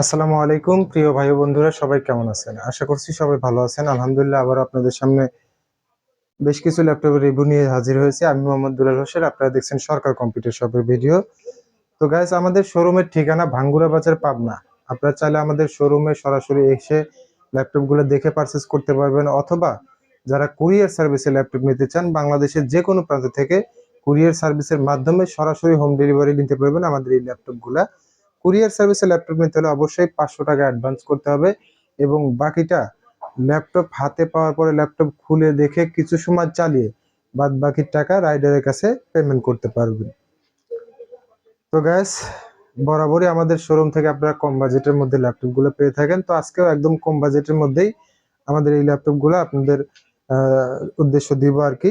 আসসালামু আলাইকুম, প্রিয় ভাই বন্ধুরা, সবাই কেমন আছেন? আশা করছি সবাই ভালো আছেন। আলহামদুলিল্লাহ, আবার আপনাদের সামনে বেশ কিছু ল্যাপটপের রিভিউ নিয়ে হাজির হয়েছে। আমি মোহাম্মদ দুলাল হোসেন, আপনারা দেখছেন সরকার কম্পিউটার শপের ভিডিও তো গাইস আমাদের শোরুমের ঠিকানা ভাঙ্গুরা বাজার, পাবনা। আপনারা চাইলে আমাদের শোরুমে সরাসরি এসে ল্যাপটপগুলো দেখে পারচেস করতে পারবেন, অথবা যারা কুরিয়ার সার্ভিসে ল্যাপটপ নিতে চান, বাংলাদেশের যে কোনো প্রান্ত থেকে কুরিয়ার সার্ভিসের মাধ্যমে সরাসরি হোম ডেলিভারি নিতে পারবেন আমাদের এই ল্যাপটপগুলা কুরিয়ার সার্ভিসে ল্যাপটপ নিতে হলে অবশ্যই পাঁচশো টাকা অ্যাডভান্স করতে হবে এবং বাকিটা ল্যাপটপ হাতে পাওয়ার পরে ল্যাপটপ খুলে দেখে কিছু সময় চালিয়ে বাদ বাকি টাকা রাইডারের কাছে পেমেন্ট করতে পারবেন। তো গ্যাস বরাবরই আমাদের শোরুম থেকে আপনারা কম বাজেটের মধ্যে ল্যাপটপগুলো পেয়ে থাকেন। তো আজকেও একদম কম বাজেটের মধ্যেই আমাদের এই ল্যাপটপগুলো আপনাদের উদ্দেশ্য দিব আর কি।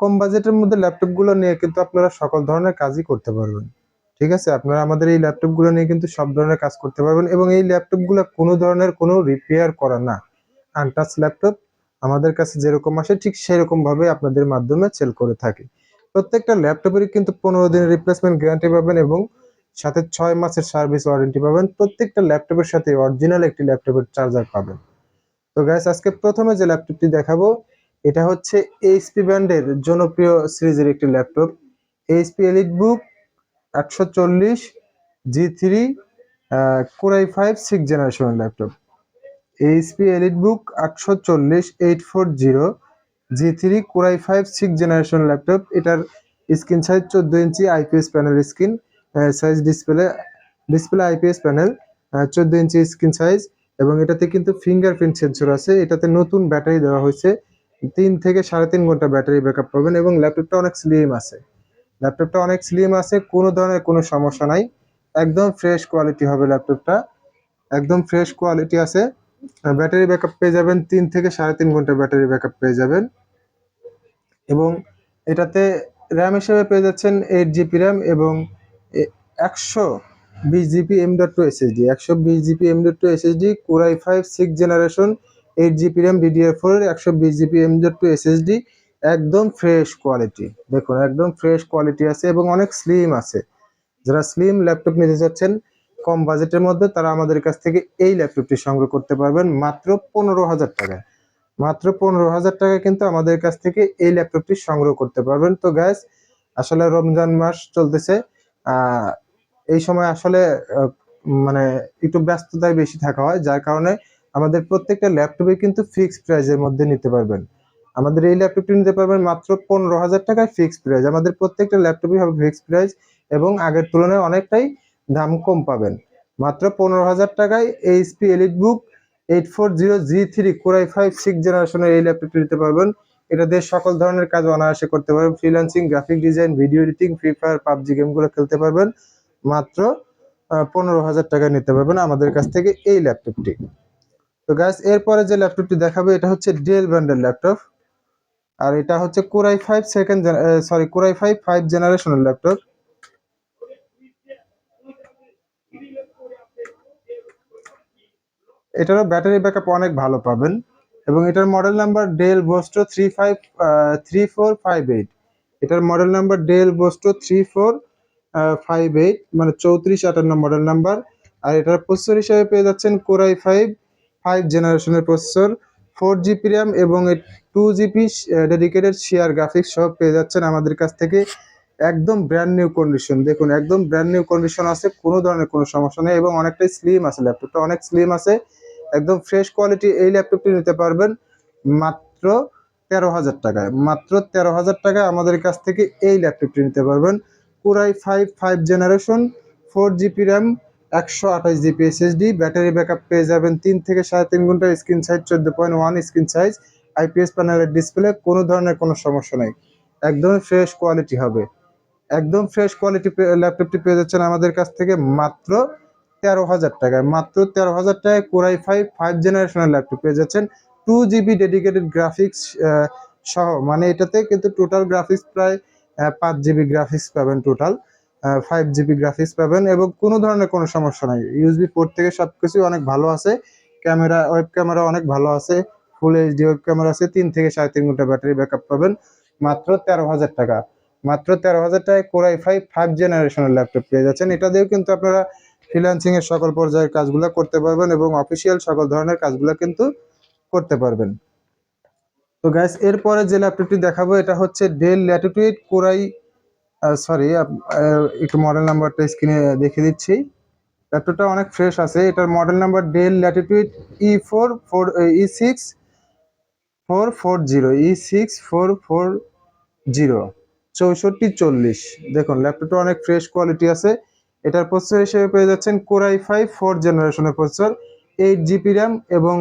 কম বাজেটের মধ্যে ল্যাপটপগুলো নিয়ে কিন্তু আপনারা সকল ধরনের কাজই করতে পারবেন। ঠিক আছে? আপনারা আমাদের এই ল্যাপটপগুলো নিয়ে কিন্তু সব ধরনের কাজ করতে পারবেন এবং এই ল্যাপটপগুলো কোনো ধরনের কোনো রিপেয়ার করা না। আনটাচ ল্যাপটপ আমাদের কাছে যেরকম আসে, ঠিক সেরকম ভাবে আপনাদের মাধ্যমে সেল করে থাকি। প্রত্যেকটা ল্যাপটপেরই কিন্তু পনেরো দিনের রিপ্লেসমেন্ট গ্যারান্টি পাবেন এবং সাথে ছয় মাসের সার্ভিস ওয়ারেন্টি পাবেন। প্রত্যেকটা ল্যাপটপের সাথে অরিজিনাল একটি ল্যাপটপের চার্জার পাবেন। তো গ্যাস আজকে প্রথমে যে ল্যাপটপটি দেখাবো, এটা হচ্ছে এইচপি ব্র্যান্ডের জনপ্রিয় সিরিজের একটি ল্যাপটপ এইচপি এলিট বুক একশো চল্লিশ G three core i five six জেনারেশনের ল্যাপটপ এইচপি এলিট বুক আটশো চল্লিশ eight four zero G three core i five six generation laptop এটার স্ক্রিন সাইজ চোদ্দ inch IPS panel screen size display display IPS panel চোদ্দ inch screen size এবং এটাতে কিন্তু fingerprint sensor আছে। এটাতে নতুন ব্যাটারি দেওয়া হয়েছে। তিন থেকে সাড়ে তিন ঘণ্টা ব্যাটারি ব্যাকআপ পাবেন এবং ল্যাপটপটা অনেক স্লিম আছে। ল্যাপটপটা অনেক স্লিম আছে, কোনো ধরনের কোনো সমস্যা নাই। একদম ফ্রেশ কোয়ালিটি হবে ল্যাপটপটা। একদম ফ্রেশ কোয়ালিটি আছে। ব্যাটারি ব্যাকআপ পেয়ে যাবেন তিন থেকে সাড়ে তিন ঘণ্টা ব্যাটারি ব্যাকআপ পেয়ে যাবেন। এবং এটাতে র্যাম হিসেবে পেয়ে যাচ্ছেন এইট জিবি র্যাম এবং একশো বিশ GB M dot two SSD একশো বিশ GB M dot two SSD core i five six generation eight GB RAM DDR four একশো বিশ GB M dot two SSD একদম ফ্রেশ কোয়ালিটি দেখুন, একদম ফ্রেশ কোয়ালিটি আছে এবং অনেক স্লিম আছে। যারা স্লিম ল্যাপটপ নিতে চাচ্ছেন, কম বাজেটের মধ্যে তারা আমাদের কাছ থেকে এই ল্যাপটপটি সংগ্রহ করতে পারবেন মাত্র পনেরো হাজার টাকায়। মাত্র পনেরো হাজার টাকা কিন্তু আমাদের কাছ থেকে এই ল্যাপটপটি সংগ্রহ করতে পারবেন। তো গ্যাস আসলে রমজান মাস চলতেছে এই সময় আসলে মানে একটু ব্যস্ততায় বেশি থাকা হয়, যার কারণে আমাদের প্রত্যেকটা ল্যাপটপে কিন্তু ফিক্সড প্রাইজের মধ্যে নিতে পারবেন। আমাদের এই ল্যাপটপটি নিতে পারবেন মাত্র পনেরো হাজার টাকায় ফিক্সড প্রাইস আমাদের প্রত্যেকটা ল্যাপটপই হবে ফিক্সড প্রাইস এবং আগের তুলনায় অনেকটাই দাম কম পাবেন। মাত্র পনেরো হাজার টাকায় HP elite book eight four zero G three core i five six জেনারেশনের এই ল্যাপটপটি নিতে পারবেন। এটা দিয়ে সকল ধরনের কাজ অনায়াসে করতে পারবেন। Freelancing graphic design video editing free fire PUBG গেমগুলো খেলতে পারবেন। মাত্র পনেরো হাজার টাকা নিতে পারবেন আমাদের কাছ থেকে এই ল্যাপটপটি তো গাইস এরপরে যে ল্যাপটপটি দেখাবে, এটা হচ্ছে ডেল ব্র্যান্ডের ল্যাপটপ আর এটা হচ্ছে core i five second sorry core i five five জেনারেশনের ল্যাপটপ এটারও ব্যাটারি ব্যাকআপ অনেক ভালো পাবেন। এবং এটার model number Dell বোস্টো three five three four five eight এটার মডেল নাম্বার ডেল বোস্টো থ্রি ফোর ফাইভ এইট মানে চৌত্রিশ আটান্ন মডেল নাম্বার আর এটার প্রসেসর হিসাবে পেয়ে যাচ্ছেন কোরাই ফাইভ ফাইভ জেনারেশনের প্রসেসর ফোর জিবি র্যাম এবং two GB dedicated share graphics সব পেয়ে যাচ্ছেন আমাদের কাছ থেকে। একদম ব্র্যান্ড নিউ কন্ডিশন দেখুন, একদম ব্র্যান্ড নিউ কন্ডিশন আছে, কোনো ধরনের কোনো সমস্যা নেই এবং অনেকটাই স্লিম আছে ল্যাপটপটা অনেক স্লিম আছে, একদম ফ্রেশ কোয়ালিটি এই ল্যাপটপটি নিতে পারবেন মাত্র তেরো হাজার টাকায়। মাত্র তেরো হাজার টাকায় আমাদের কাছ থেকে এই ল্যাপটপটি নিতে পারবেন। পুরাই five five generation four GB RAM একশো আঠাশ জিবি এসএসডি ব্যাটারি ব্যাকআপ পেয়ে যাবেন তিন থেকে সাড়ে তিন ঘণ্টার স্ক্রিন সাইজ চোদ্দ point one screen size IPS প্যানেলের ডিসপ্লে কোনো ধরনের কোনো সমস্যা নেই। একদম ফ্রেশ কোয়ালিটি হবে। একদম ফ্রেশ কোয়ালিটি ল্যাপটপটি পেয়ে যাচ্ছেন আমাদের কাছ থেকে মাত্র তেরো হাজার টাকায়। মাত্র তেরো হাজার টাকায় কোরাই ফাইভ ফাইভ জেনারেশনের ল্যাপটপ পেয়ে যাচ্ছেন। টু জিবি ডেডিকেটেড গ্রাফিক্স সহ। মানে এটাতে কিন্তু টোটাল গ্রাফিক্স প্রায় পাঁচ জিবি গ্রাফিক্স পাবেন টোটাল ফাইভ জিবি গ্রাফিক্স পাবেন এবং কোনো ধরনের কোনো সমস্যা নাই। ইউএসবি পোর্ট থেকে সব কিছুই অনেক ভালো আছে। ক্যামেরা ওয়েব ক্যামেরা অনেক ভালো আছে। ফুল এইচডি ক্যামেরা আছে, তিন থেকে সাড়ে তিন ঘণ্টা ব্যাটারি ব্যাকআপ পাবেন। মাত্র তেরো হাজার টাকা। মাত্র তেরো হাজার টাকায় কোরাই ফাইভ ফাইভ জেনারেশনের ল্যাপটপ পেয়ে যাচ্ছেন। এটা দিয়েও কিন্তু আপনারা ফ্রিল্যান্সিং এর সকল পর্যায়ের কাজগুলো করতে পারবেন এবং অফিসিয়াল সকল ধরনের কাজগুলো কিন্তু করতে পারবেন। তো গ্যাস এরপরে যে ল্যাপটপটি দেখাবো, এটা হচ্ছে Dell Latitude core i sorry একটু মডেল নাম্বারটা স্ক্রিনে দেখে দিচ্ছি। ল্যাপটপটা অনেক ফ্রেশ আছে। এটার model number Dell Latitude E four four E six four four zero E six four four zero চৌষট্টি চল্লিশ। দেখুন ল্যাপটপটা অনেক ফ্রেশ কোয়ালিটি আছে। এটার প্রসেসর হিসেবে পেয়ে যাচ্ছেন কোরাই ফাইভ ফোর জেনারেশনের প্রসেসর এইট জিবি র্যাম এবং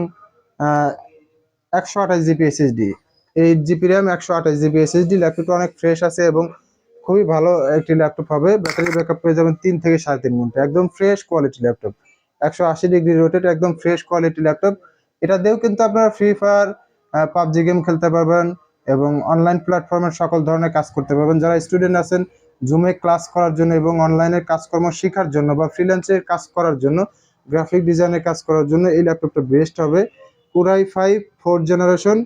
একশো আঠাশ GB SSD eight GB RAM একশো আঠাশ জিবি এসএসডি ল্যাপটপটা অনেক ফ্রেশ আছে এবং খুবই ভালো একটি ল্যাপটপ হবে। ব্যাটারি ব্যাকআপ পেয়ে যাবেন তিন থেকে সাড়ে তিন ঘণ্টা। একদম ফ্রেশ কোয়ালিটি ল্যাপটপ একশো আশি ডিগ্রি রোটেট একদম ফ্রেশ কোয়ালিটি ল্যাপটপ এটা দিয়েও কিন্তু আপনারা ফ্রি ফায়ার পাবজি গেম খেলতে পারবেন এবং অনলাইন প্ল্যাটফর্মের সকল ধরনের কাজ করতে পারবেন। যারা স্টুডেন্ট আছেন জুমে ক্লাস করার জন্য এবং অনলাইনের কাজকর্ম শেখার জন্য বা ফ্রিল্যান্সের কাজ করার জন্য গ্রাফিক ডিজাইনের কাজ করার জন্য এই ল্যাপটপটা বেস্ট হবে। Core i five four generation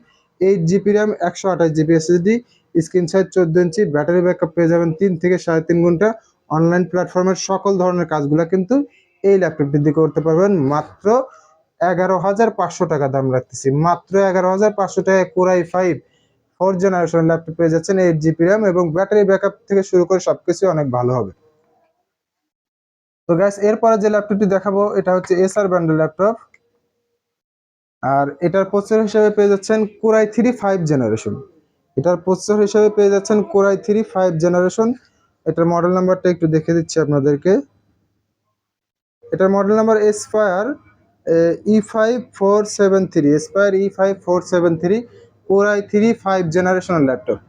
eight GB RAM একশো আঠাশ জিবি এসএসডি স্ক্রিন সাইজ চোদ্দ ইঞ্চি ব্যাটারি ব্যাকআপ পেয়ে যাবেন তিন থেকে সাড়ে তিন ঘণ্টা। অনলাইন প্ল্যাটফর্মের সকল ধরনের কাজগুলো কিন্তু এই ল্যাপটপটি দিয়ে করতে পারবেন। মাত্র এগারো হাজার পাঁচশো টাকা দাম রাখতেছি। মাত্র এগারো হাজার পাঁচশো টাকায় core i five four generation laptop পেয়ে যাচ্ছেন এইট জিবি র্যাম এবং ব্যাটারি ব্যাকআপ থেকে শুরু করে সবকিছু অনেক ভালো হবে। তো গ্যাস এরপরে যে ল্যাপটপটি দেখাবো, এটা হচ্ছে এসআর ব্র্যান্ডের ল্যাপটপ আর এটার প্রসেসর হিসেবে পেয়ে যাচ্ছেন core i three five generation এটার প্রসেসর হিসেবে পেয়ে যাচ্ছেন core i three five generation এটার মডেল নাম্বারটা একটু দেখে দিচ্ছি আপনাদেরকে। এটার model number Aspire E five four seven three Aspire E five four seven three core i three five জেনারেশনের ল্যাপটপ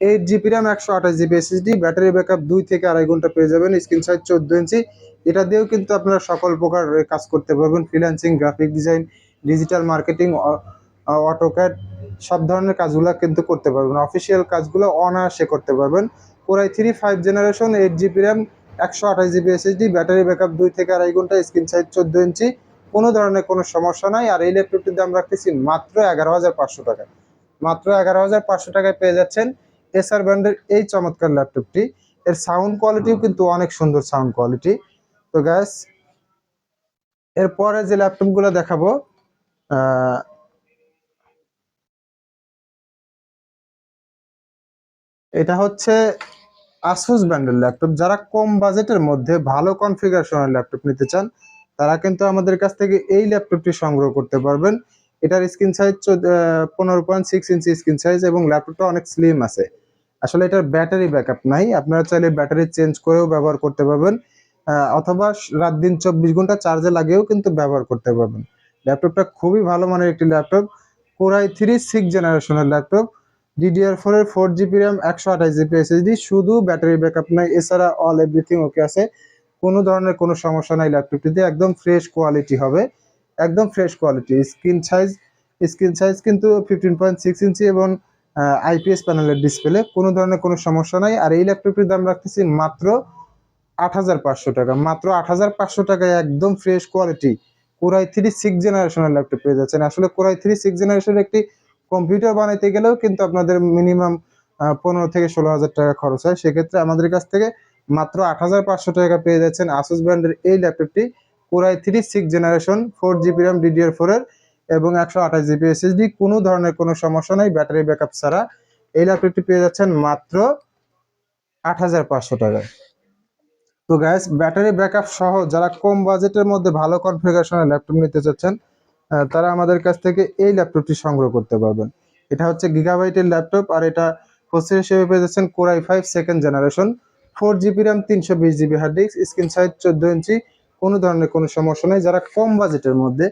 এইট জিবি র্যাম একশো আঠাশ জিবি এসএসডি ব্যাটারি ব্যাকআপ দুই থেকে আড়াই ঘণ্টা পেয়ে যাবেন স্ক্রিন সাইজ চোদ্দ ইঞ্চি। এটা দিয়েও কিন্তু আপনারা সকল প্রকার কাজ করতে পারবেন freelancing graphic design digital marketing AutoCAD সব ধরনের কাজগুলো কিন্তু করতে পারবেন। অফিসিয়াল কাজগুলো অনায়াসে করতে পারবেন। Core i three five generation eight GB RAM একশো আঠাশ জিবি এসএসডি ব্যাটারি ব্যাকআপ দুই থেকে আড়াই ঘণ্টা স্ক্রিন সাইজ চোদ্দ ইঞ্চি। কোনো ধরনের কোনো সমস্যা নাই। আর এই ল্যাপটপটির দাম রাখতেছি মাত্র এগারো হাজার পাঁচশো টাকা। মাত্র এগারো হাজার পাঁচশো টাকায় পেয়ে যাচ্ছেন এসআর ব্র্যান্ডের এই চমৎকার ল্যাপটপটি এর সাউন্ড কোয়ালিটিও কিন্তু অনেক সুন্দর সাউন্ড কোয়ালিটি তো গ্যাস এরপরে যে ল্যাপটপগুলো দেখাবো এটা হচ্ছে আসুস ব্র্যান্ডের ল্যাপটপ যারা কম বাজেটের মধ্যে ভালো কনফিগারেশনের ল্যাপটপ নিতে চান তারা কিন্তু আমাদের কাছ থেকে এই ল্যাপটপটি সংগ্রহ করতে পারবেন। এটার স্ক্রিন সাইজ পনেরো পয়েন্ট সিক্স ইঞ্চি স্ক্রিন সাইজ এবং ল্যাপটপটা অনেক স্লিম আছে। আসলে এটার ব্যাটারি ব্যাকআপ নাই, আপনারা চাইলে ব্যাটারি চেঞ্জ করেও ব্যবহার করতে পারবেন। অথবা রাত দিন চব্বিশ ঘণ্টা চার্জে লাগিয়েও কিন্তু ব্যবহার করতে পারবেন। ল্যাপটপটা খুবই ভালো মানের একটি laptop core i three six জেনারেশনের ল্যাপটপ ডিডিআর ফোর এর ফোর জিবি র্যাম একশো আঠাশ জিবি এসএসডি শুধু ব্যাটারি ব্যাকআপ নাই, এছাড়া অল এভরিথিং ওকে আছে। কোনো ধরনের কোনো সমস্যা নাই ল্যাপটপটিতে একদম ফ্রেশ কোয়ালিটি হবে, একদম fresh quality screen size screen size কিন্তু ফিফটিন পয়েন্ট সিক্স ইঞ্চি এবং আইপিএস প্যানেলের ডিসপ্লে কোনো ধরনের কোনো সমস্যা নাই। আর এই ল্যাপটপটির দাম রাখতেছি মাত্র আট হাজার পাঁচশো টাকা, মাত্র আট হাজার পাঁচশো টাকায় একদম fresh quality core i three six জেনারেশনের ল্যাপটপ পেয়ে যাচ্ছেন। আসলে কোরাই থ্রি সিক্স জেনারেশনের একটি কম্পিউটার বানাইতে গেলেও কিন্তু আপনাদের মিনিমাম পনেরো থেকে ষোলো হাজার টাকা খরচ হয়। সেক্ষেত্রে আমাদের কাছ থেকে মাত্র আট হাজার পাঁচশো টাকা পেয়ে যাচ্ছেন আসুস ব্র্যান্ডের এই ল্যাপটপটি core i three six generation four GB RAM DDR ফোরের এবং একশো আঠাশ জিবি এসএসডি কোনো ধরনের কোনো সমস্যা নেই, ব্যাটারি ব্যাকআপ ছাড়া। এই ল্যাপটপটি পেয়ে যাচ্ছেন মাত্র আট হাজার পাঁচশো টাকায় তো গ্যাস ব্যাটারি ব্যাকআপ সহ যারা কম বাজেটের মধ্যে ভালো কনফিগারেশনের ল্যাপটপ নিতে চাচ্ছেন তারা আমাদের কাছ থেকে এই ল্যাপটপটি সংগ্রহ করতে পারবেন। এটা হচ্ছে গিগাবাইটের ল্যাপটপ আর এটা প্রসেসর হিসেবে পেয়ে যাচ্ছেন core i five second generation four GB RAM, তিনশো বিশ GB hard disk screen size চোদ্দ ইঞ্চি, কোনো ধরনের কোনো সমস্যা নেই। যারা কম বাজেটের মধ্যে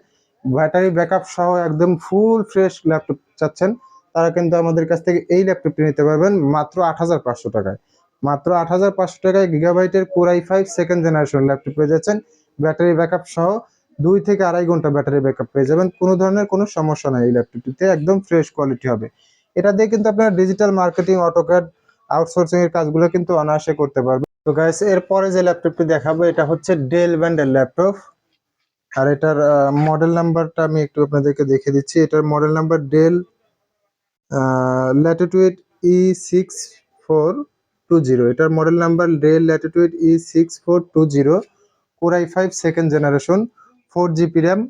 ব্যাটারি ব্যাকআপ সহ একদম ফুল ফ্রেশ ল্যাপটপ চাচ্ছেন, তারা কিন্তু আমাদের কাছ থেকে এই ল্যাপটপটি নিতে পারবেন মাত্র আট হাজার পাঁচশো টাকায়। মাত্র আট হাজার পাঁচশো টাকায় গিগাবাইটের core i five second generation laptop পেয়ে যাচ্ছেন। ব্যাটারি ব্যাকআপ সহ দুই থেকে আড়াই ঘণ্টা ব্যাটারি ব্যাকআপ পেয়ে যাবেন। কোনো ধরনের কোনো সমস্যা নাই এই ল্যাপটপটিতে একদম ফ্রেশ কোয়ালিটি হবে। এটা দিয়ে কিন্তু আপনারা ডিজিটাল মার্কেটিং অটোক্যাড আউটসোর্সিং এর কাজগুলো কিন্তু অনায়াসে করতে পারবে। তো গাইস এরপরে যে ল্যাপটপটি দেখাবো, এটা হচ্ছে ডেল ব্যান্ডের ল্যাপটপ আর এটার মডেল নাম্বারটা আমি একটু আপনাদেরকে দেখে দিচ্ছি। এটার model number Dell Latitude E six four two zero এটার model number Dell Latitude E six four two zero core i five second generation four GB RAM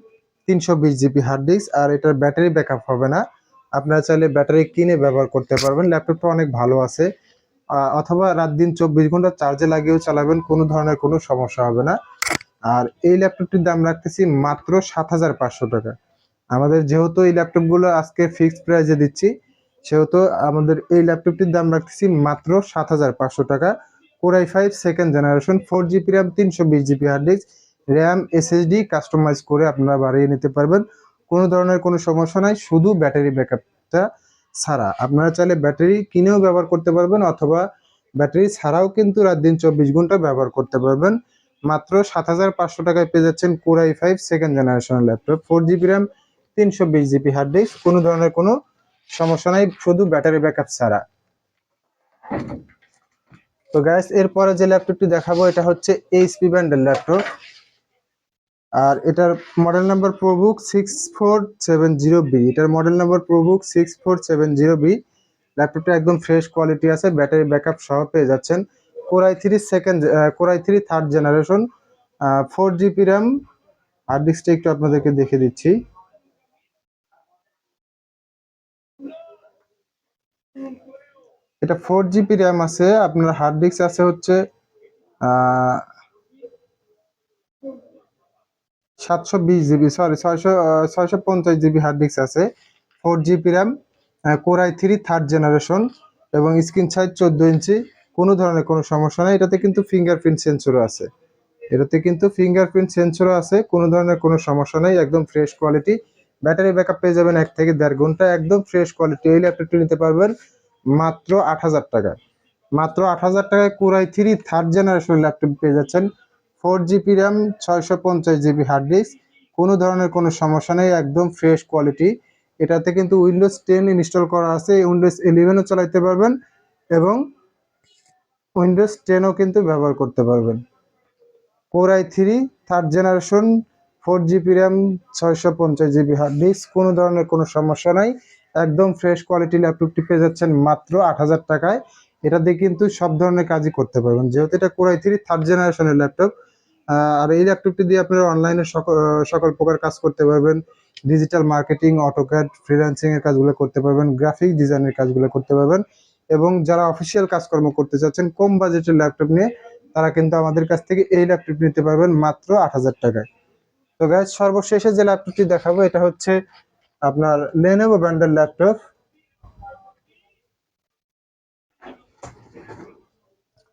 তিনশো বিশ জিবি হার্ড ডিস্ক আর এটার ব্যাটারি ব্যাকআপ হবে না। আপনারা চাইলে battery কিনে ব্যবহার করতে পারবেন। ল্যাপটপটা অনেক ভালো আছে। অথবা রাত দিন চব্বিশ ঘণ্টা চার্জে লাগিয়েও চালাবেন, কোনো ধরনের কোনো সমস্যা হবে না। আর এই ল্যাপটপটির দাম রাখতেছি মাত্র সাত হাজার পাঁচশো টাকা। আমাদের যেহেতু এই ল্যাপটপগুলো আজকে ফিক্সড প্রাইসে দিচ্ছি, সেহেতু আমাদের এই ল্যাপটপটির দাম রাখতেছি মাত্র সাত হাজার পাঁচশো টাকা। Core i five second generation four GB RAM তিনশো বিশ GB hard disk RAM SSD customize করে আপনারা বাড়িয়ে নিতে পারবেন। কোনো ধরনের কোনো সমস্যা নাই, শুধু ব্যাটারি ব্যাকআপটা ছাড়া। আপনারা চাইলে ব্যাটারি কিনেও ব্যবহার করতে পারবেন অথবা ব্যাটারি ছাড়াও কিন্তু রাত দিন চব্বিশ ঘণ্টা ব্যবহার করতে পারবেন। মাত্র সাত হাজার পাঁচশো টাকায় পেয়ে যাচ্ছেন কোরাই ফাইভ সেকেন্ড জেনারেশনের ল্যাপটপ ফোর জিবি র্যাম তিনশো বিশ জিবি হার্ড ডিস্ক কোনো ধরনের কোনো সমস্যা নাই, শুধু ব্যাটারি ব্যাকআপ ছাড়া। তো গ্যাস এরপরে যে ল্যাপটপটি দেখাবো, এটা হচ্ছে এইচপি ব্র্যান্ডের ল্যাপটপ আর এটার model number ProBook six four seven zero B এটার model number ProBook six four seven zero B ল্যাপটপটা একদম ফ্রেশ কোয়ালিটি আছে ব্যাটারি ব্যাকআপ সহ পেয়ে যাচ্ছেন। Core i three second core i three third generation four GB RAM hard ডিস্কটা একটু আপনাদেরকে দেখে দিচ্ছি। এটা ফোর জিবি র্যাম আছে, আপনার হার্ড ডিস্ক আছে হচ্ছে সাতশো বিশ জিবি সরি ছয়শো ছয়শো পঞ্চাশ জিবি হার্ড ডিস্ক আছে। Four GB RAM core i three third generation এবং স্ক্রিন সাইজ চোদ্দ ইঞ্চি, কোনো ধরনের কোনো সমস্যা নেই। এটাতে কিন্তু ফিঙ্গারপ্রিন্ট সেন্সরও আছে। এটাতে কিন্তু ফিঙ্গারপ্রিন্ট সেন্সরও আছে, কোনো ধরনের কোনো সমস্যা নেই, একদম ফ্রেশ কোয়ালিটি ব্যাটারি ব্যাকআপ পেয়ে যাবেন এক থেকে দেড় ঘণ্টা, একদম ফ্রেশ কোয়ালিটি এই ল্যাপটপটি নিতে পারবেন মাত্র আট হাজার টাকায়। মাত্র আট হাজার টাকায় core i three third generation laptop পেয়ে যাচ্ছেন। ফোর জিবি র্যাম, ছয়শো পঞ্চাশ জিবি হার্ড ডিস্ক কোনো ধরনের কোনো সমস্যা নেই, একদম ফ্রেশ কোয়ালিটি এটাতে কিন্তু উইন্ডোজ টেন ইনস্টল করা আছে উইন্ডোজ ইলেভেনও চালাইতে পারবেন এবং উইন্ডোজ টেনও কিন্তু ব্যবহার করতে পারবেন। Core i three third generation four GB RAM, ছয়শো পঞ্চাশ জিবি হার্ড ডিস্ক কোনো ধরনের কোনো সমস্যা নাই। একদম ফ্রেশ কোয়ালিটি ল্যাপটপটি পেয়ে যাচ্ছেন মাত্র আট হাজার টাকায়। এটা দিয়ে কিন্তু সব ধরনের কাজই করতে পারবেন। যেহেতু এটা কোরাই থ্রি থার্ড জেনারেশনের ল্যাপটপ আর এই ল্যাপটপটি দিয়ে আপনারা অনলাইনে সকল সকল প্রকার কাজ করতে পারবেন। ডিজিটাল মার্কেটিং অটোক্যাড ফ্রিল্যান্সিং এর কাজগুলো করতে পারবেন। গ্রাফিক ডিজাইনের কাজগুলো করতে পারবেন। এবং যারা অফিসিয়াল কাজকর্ম করতে চাচ্ছেন, কম বাজেটের ল্যাপটপ নিয়ে, তারা কিন্তু আমাদের কাছ থেকে এই ল্যাপটপ নিতে পারবেন মাত্র আট হাজার টাকায়। তো গ্যাস সর্বশেষে যে ল্যাপটপটি দেখাবো, এটা হচ্ছে আপনার লেনোভো ব্র্যান্ডের ল্যাপটপ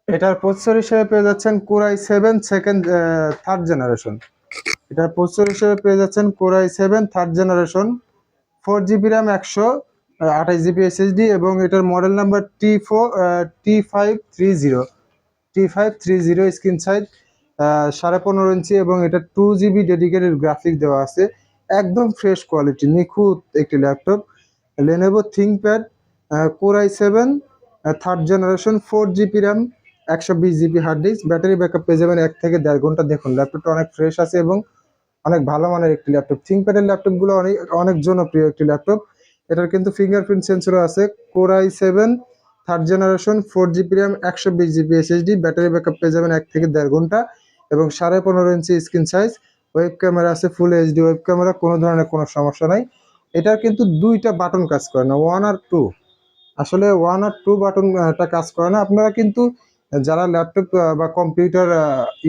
এটার প্রসেসর হিসেবে পেয়ে যাচ্ছেন core i seven second third generation এটার প্রসেসর হিসেবে পেয়ে যাচ্ছেন core i seven third generation four GB RAM একশো আঠাশ জিবি এসএসডি এবং এটার model number T four T five three zero T five three zero screen size সাড়ে পনেরো ইঞ্চি এবং এটা টু জিবি ডেডিকেটেড গ্রাফিক দেওয়া আছে। একদম ফ্রেশ কোয়ালিটি নিখুঁত একটি laptop Lenovo ThinkPad core i seven third generation four GB RAM একশো বিশ GB hard disk battery backup পেয়ে যাবেন এক থেকে দেড় ঘণ্টা। দেখুন ল্যাপটপটা অনেক ফ্রেশ আছে এবং অনেক ভালো মানের একটি ল্যাপটপ থিঙ্কপ্যাডের ল্যাপটপগুলো অনেক অনেক জনপ্রিয় একটি ল্যাপটপ এটার কিন্তু ফিঙ্গারপ্রিন্ট সেন্সরও আছে। Core i seven third generation four GB RAM একশো বিশ জিবি এসএসডি ব্যাটারি ব্যাকআপ পেয়ে যাবেন এক থেকে দেড় ঘণ্টা। এবং সাড়ে পনেরো ইঞ্চি স্ক্রিন সাইজ ওয়েব ক্যামেরা আছে ফুল এইচডি ওয়েব ক্যামেরা কোনো ধরনের কোনো সমস্যা নাই। এটার কিন্তু দুইটা বাটন কাজ করে না ওয়ান আর টু আসলে ওয়ান আর টু বাটনটা কাজ করে না। আপনারা কিন্তু যারা ল্যাপটপ বা কম্পিউটার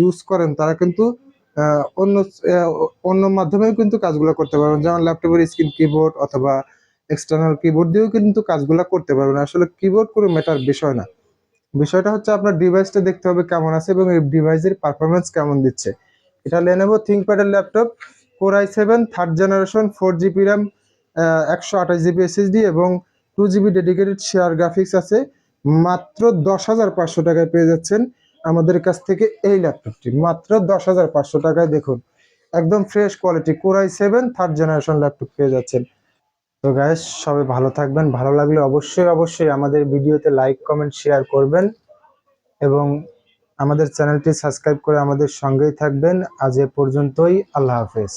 ইউজ করেন, তারা কিন্তু অন্য অন্য মাধ্যমেও কিন্তু কাজগুলো করতে পারবেন। যেমন ল্যাপটপের স্ক্রিন কিবোর্ড অথবা এক্সটার্নাল কিবোর্ড দিয়েও কিন্তু কাজগুলো করতে পারবেন। আসলে কিবোর্ড কোনো ম্যাটার বিষয় না। বিষয়টা হচ্ছে আপনার ডিভাইসটা দেখতে হবে কেমন আছে এবং এই ডিভাইসের পারফরমেন্স কেমন দিচ্ছে। এটা Lenovo থিঙ্কপ্যাডের laptop core i seven third generation four GB RAM একশো আঠাশ জিবি এসএসডি এবং two GB dedicated share graphics আছে। মাত্র দশ হাজার পাঁচশো টাকায় পেয়ে যাচ্ছেন আমাদের কাছ থেকে এই ল্যাপটপটি। মাত্র দশ হাজার পাঁচশো টাকায় দেখুন, একদম fresh quality core i seven third generation laptop পেয়ে যাচ্ছেন। তো গ্যাস সবাই ভালো থাকবেন, ভালো লাগলে অবশ্যই অবশ্যই আমাদের ভিডিওতে লাইক কমেন্ট শেয়ার করবেন এবং আমাদের চ্যানেলটি সাবস্ক্রাইব করে আমাদের সঙ্গেই থাকবেন। আজ এ পর্যন্তই, আল্লাহ হাফেজ।